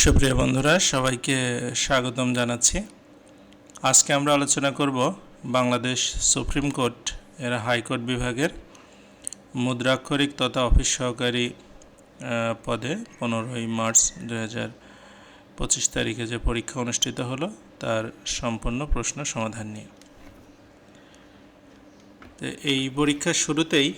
সুপ্রিয় বন্ধুরা, সবাইকে স্বাগতম জানাচ্ছি। আজকে আমরা আলোচনা করব বাংলাদেশ সুপ্রিম কোর্ট এর হাইকোর্ট বিভাগের মুদ্রাক্ষরিক তথা অফিস সহকারী পদে পনেরোই মার্চ দু হাজার পঁচিশ তারিখে যে পরীক্ষা অনুষ্ঠিত হলো, তার সম্পূর্ণ প্রশ্ন সমাধান নিয়ে। তো এই পরীক্ষার শুরুতেই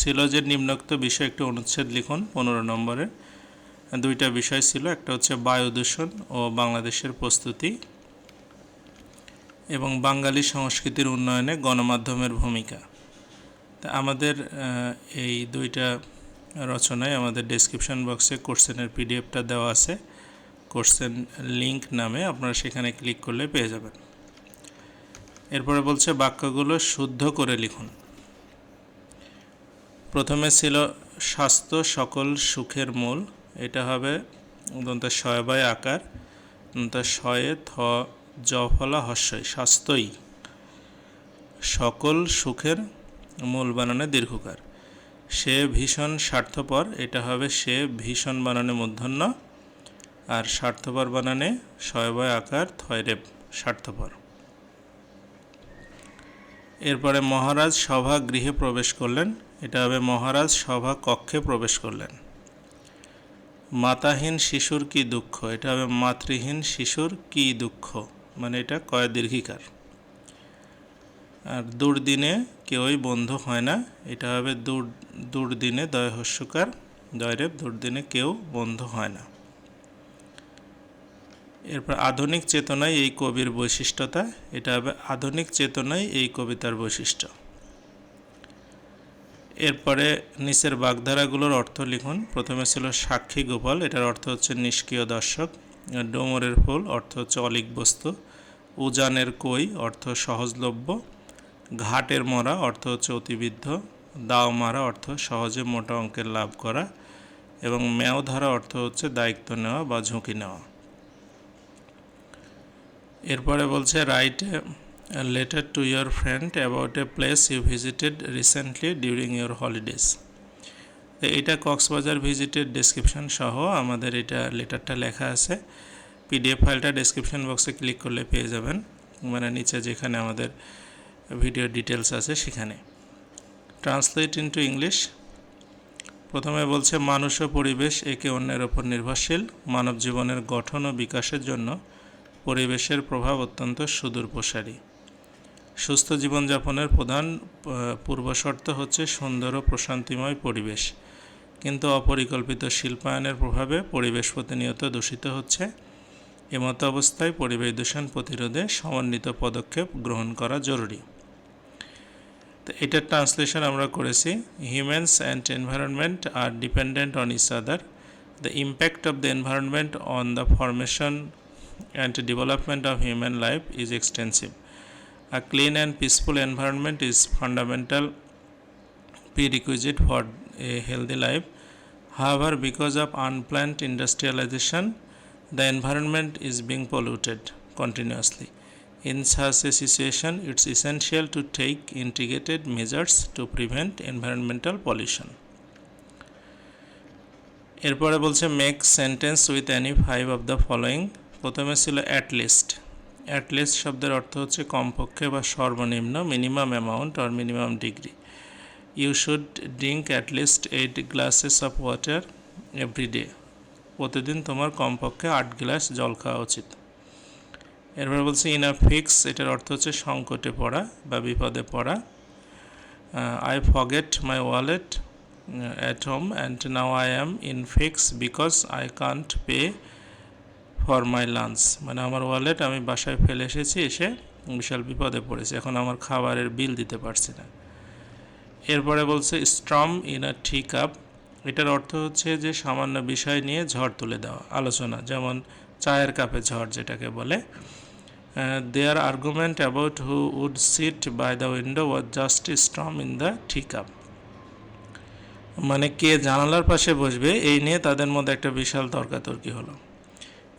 ছিল যে নিম্নোক্ত বিষয়ে একটি অনুচ্ছেদ লিখুন, পনেরো নম্বরের। দুইটা বিষয় ছিল, একটা হচ্ছে বায়ু দূষণ ও বাংলাদেশের প্রস্তুতি এবং বাঙালি সংস্কৃতির উন্নয়নে গণমাধ্যমের ভূমিকা। তা আমাদের এই দুইটা রচনায় আমাদের ডেসক্রিপশন বক্সে কোশ্চেনের পিডিএফটা দেওয়া আছে। কোশ্চেন লিংক নামে আপনারা সেখানে ক্লিক করলে পেয়ে যাবেন। এরপরে বলছে বাক্যগুলো শুদ্ধ করে লিখুন। প্রথমে ছিল, স্বাস্থ্য সকল সুখের মূল এটা হবে দন্ত শয়বায় আকার, দন্ত শয়ে থ জ ফলা হস্যই, স্বাস্থ্যই। সকল সুখের মূল বানানে দীর্ঘকার। সে ভীষণ স্বার্থপর, এটা হবে সে ভীষণ বানানে মূর্ধন্য। আর স্বার্থপর বানানে শয়বয় আকার থয়রেব স্বার্থপর। এরপরে মহারাজ সভা গৃহে প্রবেশ করলেন। এটা হবে মহারাজ সভা কক্ষে প্রবেশ করলেন। মাতাহীন শিশুর কি দুঃখ? এটা হবে মাতৃহীন শিশুর কি দুঃখ? মানে এটা কয় দীর্ঘিকার? আর দুর্দিনে কেউই বন্ধু হয় না, এটা হবে দূর, দুর্দিনে দয় হস্যকার দয়রেব দুর্দিনে কেউ বন্ধু হয় না। এরপর আধুনিক চেতনায় এই কবির বৈশিষ্ট্যতা, এটা হবে আধুনিক চেতনায় এই কবিতার বৈশিষ্ট্য। এরপরে নিচের বাগধারাগুলোর অর্থ লিখুন। প্রথমে ছিল সাক্ষী গোপাল, এটার অর্থ হচ্ছে নিষ্ক্রিয় দর্শক। ডোমরের ফুল, অর্থ হচ্ছে অলিক বস্তু। উজানের কই, অর্থ সহজলভ্য। ঘাটের মরা, অর্থ হচ্ছে অতিবিদ্ধ। দাও মারা, অর্থ সহজে মোটা অঙ্কের লাভ করা। এবং ম্যাও ধারা, অর্থ হচ্ছে দায়িত্ব নেওয়া বা ঝুঁকি নেওয়া। এরপরে বলছে write letter to your friend about a place you visited recently during your holidays এটা কক্সবাজার ভিজিটের ডেসক্রিপশন সহ আমাদের এটা লেটারটা লেখা আছে। পিডিএফ ফাইলটা ডেসক্রিপশন বক্সে ক্লিক করলে পেয়ে যাবেন। মানে নিচে যেখানে আমাদের ভিডিও ডিটেলস আছে সেখানে। ট্রান্সলেট ইনটু ইংলিশ প্রথমে বলছে, মানুষ ও পরিবেশ একে অন্যের ওপর নির্ভরশীল। মানব জীবনের গঠন ও বিকাশের জন্য পরিবেশের প্রভাব অত্যন্ত সুদূর প্রসারী সুস্থ জীবনযাপনের প্রধান পূর্বশর্ত হচ্ছে সুন্দর ও প্রশান্তিময় পরিবেশ। কিন্তু অপরিকল্পিত শিল্পায়নের প্রভাবে পরিবেশ প্রতিনিয়ত দূষিত হচ্ছে। এমতো অবস্থায় পরিবেশ দূষণ প্রতিরোধে সমন্বিত পদক্ষেপ গ্রহণ করা জরুরি। তো এটার ট্রান্সলেশন আমরা করেছি। Humans and environment are dependent on each other. The impact of the environment on the formation and development of human life is extensive. A clean and peaceful environment is fundamental prerequisite for a healthy life. However, because of unplanned industrialization, the environment is being polluted continuously. In such a situation, it's essential to take integrated measures to prevent environmental pollution. এরপরে বলছে make sentence with any five of the following প্রথমে ছিল at least at least শব্দের অর্থ হচ্ছে কমপক্ষে বা সর্বনিম্ন minimum amount R minimum degree you should drink at least eight glasses of water every day প্রতিদিন তোমার কমপক্ষে আট গ্লাস জল খাওয়া উচিত। এরপরে বলছে ইন আ ফিক্স এটার অর্থ হচ্ছে সংকটে পড়া বা বিপদে পড়া। I forget my wallet at home and now I am in fix because I can't pay for my lunch মানে আমার ওয়ালেট আমি বাসায় ফেলে এসেছি, এসে বিশাল বিপদে পড়েছে। এখন আমার খাবারের বিল দিতে পারছি না। এরপরে বলছে স্ট্রম ইন আ ঠিক আপ এটার অর্থ হচ্ছে যে, সামান্য বিষয় নিয়ে ঝড় তুলে দেওয়া। আলোচনা, যেমন চায়ের কাপে ঝড় যেটাকে বলে। There argument about who would sit by the window was just storm in the teacup মানে কে জানালার পাশে বসবে, এই নিয়ে তাদের মধ্যে একটা বিশাল তর্কাতর্কি হলো।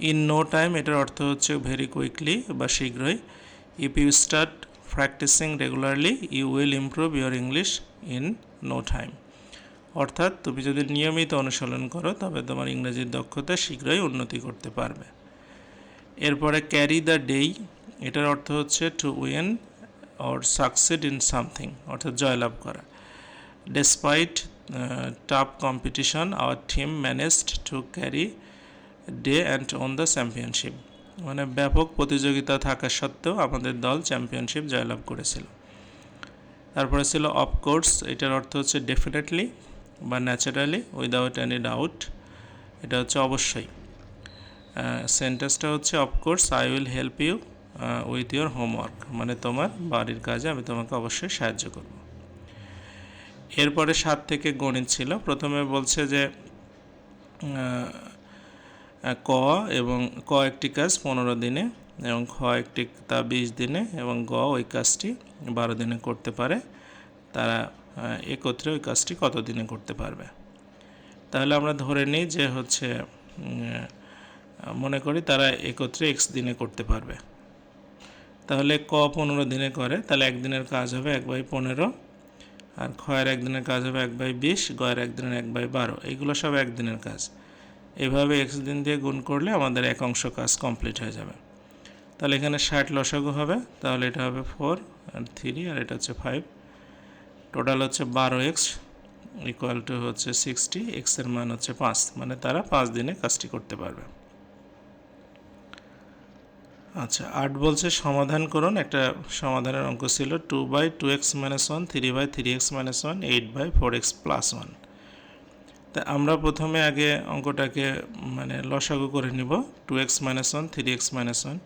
ইন নো টাইম এটার অর্থ হচ্ছে ভেরি কুইকলি বা শীঘ্রই। If you start practising regularly you will improve your English in no time অর্থাৎ, তুমি যদি নিয়মিত অনুশীলন করো, তবে তোমার ইংরেজির দক্ষতা শীঘ্রই উন্নতি করতে পারবে। এরপরে ক্যারি দ্য ডেই এটার অর্থ হচ্ছে to win or succeed in something অর্থাৎ জয়লাভ করা। Despite tough competition our team managed to carry day and on the championship. মানে ব্যাপক প্রতিযোগিতা থাকা সত্ত্বেও আমাদের দল চ্যাম্পিয়নশিপ জয়লাভ করেছিল। তারপরে ছিল অফকোর্স এটার অর্থ হচ্ছে ডেফিনেটলি বা ন্যাচারালি উইদাউট এনি ডাউট, এটা হচ্ছে অবশ্যই। সেন্টেন্সটা হচ্ছে of course I will help you with your homework. মানে তোমার বাড়ির কাজে আমি তোমাকে অবশ্যই সাহায্য করব। এরপরে সাত থেকে গণিত ছিল। প্রথমে বলছে যে ক এবং ক একটি কাজ পনেরো দিনে এবং খ একটি তা বিশ দিনে এবং গ ওই কাজটি বারো দিনে করতে পারে। তারা একত্রে ওই কাজটি কত দিনে করতে পারবে? তাহলে আমরা ধরে নিই যে হচ্ছে মনে করি তারা একত্রে এক্স দিনে করতে পারবে। তাহলে ক পনেরো দিনে করে, তাহলে একদিনের কাজ হবে এক বাই পনেরো আর খয়ের একদিনের কাজ হবে এক বাই বিশ গয়ের একদিনের এক বাই বারো। এইগুলো সব একদিনের কাজ। এভাবে এক্স দিন দিয়ে গুণ করলে আমাদের এক অংশ কাজ কমপ্লিট হয়ে যাবে। তাহলে এখানে ষাট লসাগু হবে, তাহলে এটা হবে ফোর আর থ্রি, আর এটা হচ্ছে ফাইভ। টোটাল হচ্ছে বারো এক্স ইকুয়াল টু হচ্ছে সিক্সটি এক্সের মান হচ্ছে পাঁচ মানে তারা পাঁচ দিনে কাজটি করতে পারবে। আচ্ছা আট বলছে সমাধান করুন, একটা সমাধানের অঙ্ক ছিল two by two x minus one three by three x minus one eight by four x plus one তা আমরা প্রথমে আগে অঙ্কটাকে মানে লসাগু করে নিব। Two x minus one three x minus one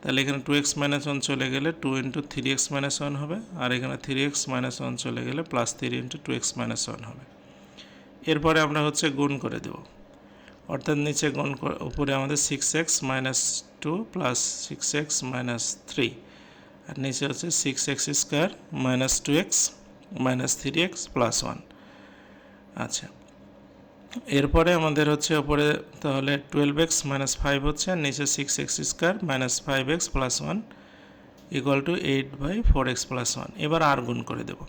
তাহলে এখানে টু এক্স মাইনাস ওয়ান চলে গেলে two into three x minus one হবে, আর এখানে থ্রি এক্স মাইনাস ওয়ান চলে গেলে plus three into two x minus one হবে। এরপরে আমরা হচ্ছে গুণ করে দেব। অর্থাৎ নিচে গুণ উপরে আমাদের six x minus two plus six x minus three আর নিচে হচ্ছে six x square minus two x minus three x plus one আচ্ছা। এরপরে আমাদের হচ্ছে ওপরে তাহলে টুয়েলভ এক্স মাইনাস ফাইভ হচ্ছে নিচে six x square minus five x plus one equal to eight by four x plus one এবার আর গুণ করে দেব।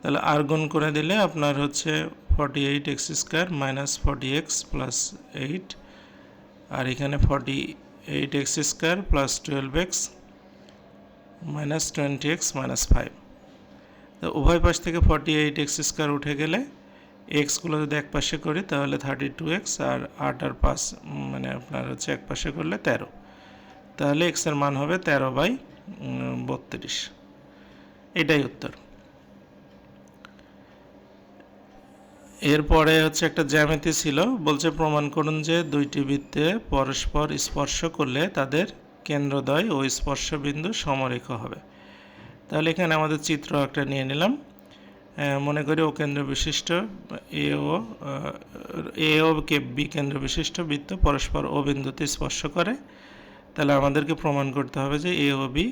তাহলে আর গুণ করে দিলে আপনার হচ্ছে forty eight x square minus forty x plus eight আর এখানে forty eight x square plus twelve x minus twenty x minus five তো উভয় পাশ থেকে ফর্টি এইট এক্স স্কোয়ার উঠে গেলে এক্সগুলো যদি এক পাশে করি, তাহলে থার্টি টু এক্স আর আট আর পাঁচ মানে আপনার হচ্ছে এক পাশে করলে তেরো। তাহলে এক্সের মান হবে তেরো বাই বত্রিশ। এটাই উত্তর। এরপরে হচ্ছে একটা জ্যামিতি ছিল, বলছে প্রমাণ করুন যে দুইটি বৃত্তে পরস্পর স্পর্শ করলে তাদের কেন্দ্রদ্বয় ও স্পর্শবিন্দু সমরেখ হবে। তাহলে এখানে আমাদের চিত্র একটা নিয়ে নিলাম। মনে করি ও কেন্দ্র বিশিষ্ট, এ ও এ ও কে বি কেন্দ্র বিশিষ্ট বৃত্ত পরস্পর ও বিন্দুতে স্পর্শ করে। তাহলে আমাদেরকে প্রমাণ করতে হবে যে এ ও বি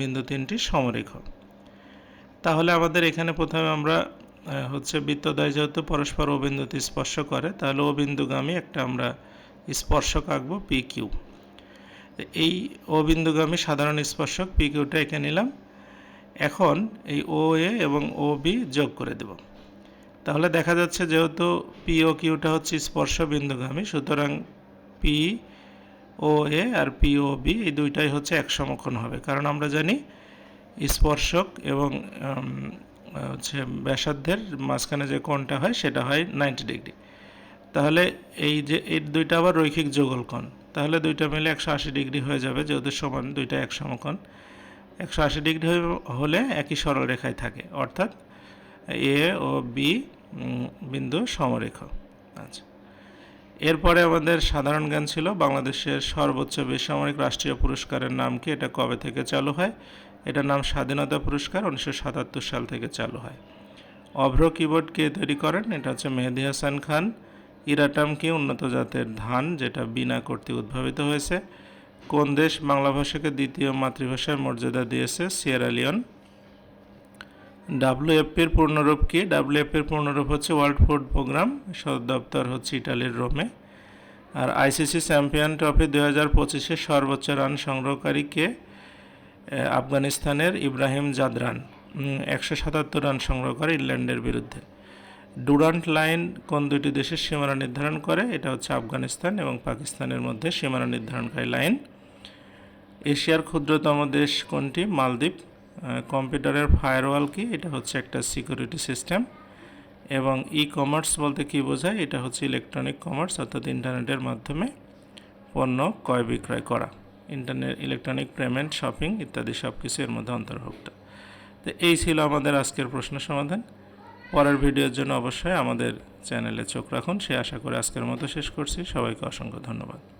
বিন্দু তিনটি সমরেখ। তাহলে আমাদের এখানে প্রথমে আমরা হচ্ছে বৃত্তদ্বয় যেহেতু পরস্পর ও বিন্দুতে স্পর্শ করে, তাহলে ও বিন্দুগামী একটা আমরা স্পর্শক আঁকবো পি কিউ। এই ও বিন্দুগামী সাধারণ স্পর্শক পি কিউটা এঁকে নিলাম। এখন এই ও এ এবং ও বি যোগ করে দেব। তাহলে দেখা যাচ্ছে যেহেতু পি ও কিউটা হচ্ছে স্পর্শ বিন্দুগামী সুতরাং পি ও এ আর পি ও বি এই দুইটাই হচ্ছে এক সমক্ষণ হবে। কারণ আমরা জানি স্পর্শক এবং হচ্ছে ব্যাসার্ধের মাঝখানে যে কোণটা হয় সেটা হয় নাইনটি ডিগ্রি। তাহলে এই যে এই দুইটা আবার রৈখিক যোগল কোণ। তাহলে দুইটা মিলে একশো আশি ডিগ্রি হয়ে যাবে, যেহেতু সমান দুইটা এক সমকোণ। একশো আশি ডিগ্রি হলে একই সরলরেখায় থাকে, অর্থাৎ এ ও বি বিন্দু সমরেখ। আচ্ছা। এরপরে আমাদের সাধারণ জ্ঞান ছিল বাংলাদেশের সর্বোচ্চ বেসামরিক রাষ্ট্রীয় পুরস্কারের নাম কি, এটা কবে থেকে চালু হয়? এটার নাম স্বাধীনতা পুরস্কার উনিশশো সাতাত্তর সাল থেকে চালু হয়। অভ্র কিবোর্ড কে তৈরি করেন? এটা হচ্ছে মেহেদি হাসান খান। ইরাটাম কি উন্নত জাতের ধান, যেটা বিনা কর্তৃক উদ্ভাবিত হয়েছে। কোন দেশ বাংলা ভাষাকে দ্বিতীয় মাতৃভাষার মর্যাদা দিয়েছে? Sierra Leone. ডাব্লিউএফপির পূর্ণরূপ কি? ডাব্লিউএফপির পূর্ণরূপ হচ্ছে ওয়ার্ল্ড ফুড প্রোগ্রাম, সদর দপ্তর হচ্ছে ইটালির রোমে। আর আইসিসি চ্যাম্পিয়ন ট্রফি দু হাজার পঁচিশে সর্বোচ্চ রান সংগ্রহকারী কে? আফগানিস্তানের ইব্রাহিম জাদরান। একশো সাতাত্তর রান সংগ্রহ করে ইংল্যান্ডের বিরুদ্ধে। ডুরান্ট লাইন কোন দুইটি দেশের সীমানা নির্ধারণ করে? এটা হচ্ছে আফগানিস্তান এবং পাকিস্তানের মধ্যে সীমানা নির্ধারণকারী লাইন। এশিয়ার ক্ষুদ্রতম দেশ কোনটি? মালদ্বীপ। কম্পিউটারের ফায়ারওয়াল কি? এটা হচ্ছে একটা সিকিউরিটি সিস্টেম। এবং ই কমার্স বলতে কী বোঝায়? এটা হচ্ছে ইলেকট্রনিক কমার্স, অর্থাৎ ইন্টারনেটের মাধ্যমে পণ্য ক্রয় বিক্রয় করা। ইন্টারনেট, ইলেকট্রনিক পেমেন্ট, শপিং ইত্যাদি সব কিছু এর মধ্যে অন্তর্ভুক্ত। তো এই ছিল আমাদের আজকের প্রশ্ন সমাধান। পরের ভিডিওর জন্য অবশ্যই আমাদের চ্যানেলে চোখ রাখুন। সে আশা করে আজকের মতো শেষ করছি। সবাইকে অসংখ্য ধন্যবাদ।